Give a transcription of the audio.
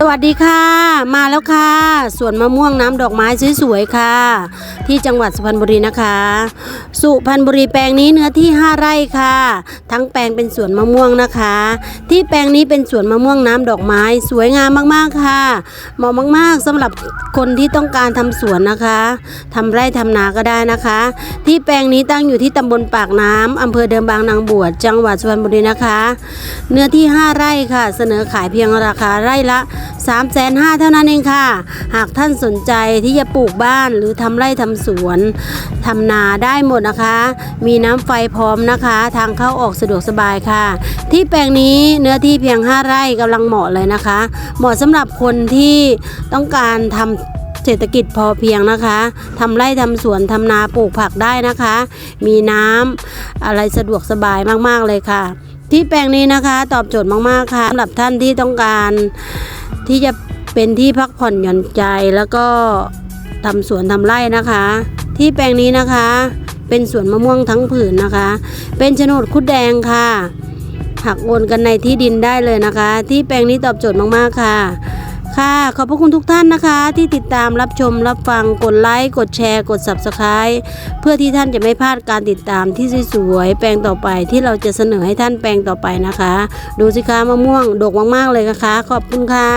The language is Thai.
สวัสดีค่ะ มาแล้วค่ะสวนมะม่วงน้ำดอกไม้สวยๆค่ะ ที่จังหวัดสุพรรณบุรีนะคะ สุพรรณบุรีแปลงนี้เนื้อที่ 5 ไร่ค่ะ ทั้งแปลงเป็นสวนมะม่วงนะคะ ที่แปลงนี้เป็นสวนมะม่วงน้ำดอกไม้สวยงามมากๆค่ะ เหมาะมากๆสำหรับคนที่ต้องการทำสวนนะคะทำไร่ทำนาก็ได้นะคะ ที่แปลงนี้ตั้งอยู่ที่ตำบลปากน้ำอำเภอเดิมบางนางบวชจังหวัดสุพรรณบุรีนะคะ เนื้อที่ 5 ไร่ค่ะ เสนอขายเพียงราคาไร่ละ 3 5 0 0 0เท่านั้นเองค่ะ หากท่านสนใจที่จะปลูกบ้านหรือทำไร่ทำสวนทำนาได้หมดนะคะ มีน้ำไฟพร้อมนะคะ ทางเข้าออกสะดวกสบายค่ะ ที่แปลงนี้เนื้อที่เพียง 5 ไร่กำลังเหมาะเลยนะคะ เหมาะสำหรับคนที่ต้องการทำเศรษฐกิจพอเพียงนะคะทำไร่ทำสวนทำนาปลูกผักได้นะคะ มีน้ำอะไรสะดวกสบายมาก ๆ เลยค่ะ ที่แปลงนี้นะคะตอบโจทย์มากๆค่ะสำหรับท่านที่ต้องการที่จะเป็นที่พักผ่อนหย่อนใจแล้วก็ทำสวนทำไร่นะคะ ที่แปลงนี้นะคะ เป็นสวนมะม่วงทั้งผืนนะคะ เป็นโฉนดคุดแดงค่ะหักโอนกันในที่ดินได้เลยนะคะ ที่แปลงนี้ตอบโจทย์มากๆค่ะ ค่ะ ขอบพระคุณทุกท่านนะคะ ที่ติดตามรับชมรับฟังกดไลค์กดแชร์ กด Subscribe เพื่อที่ท่านจะไม่พลาดการติดตามที่สวยๆแปลงต่อไปที่เราจะเสนอให้ท่านแปลงต่อไปนะคะ ดูสิคะมะม่วงโดกมากๆเลยนะคะ ขอบคุณค่ะ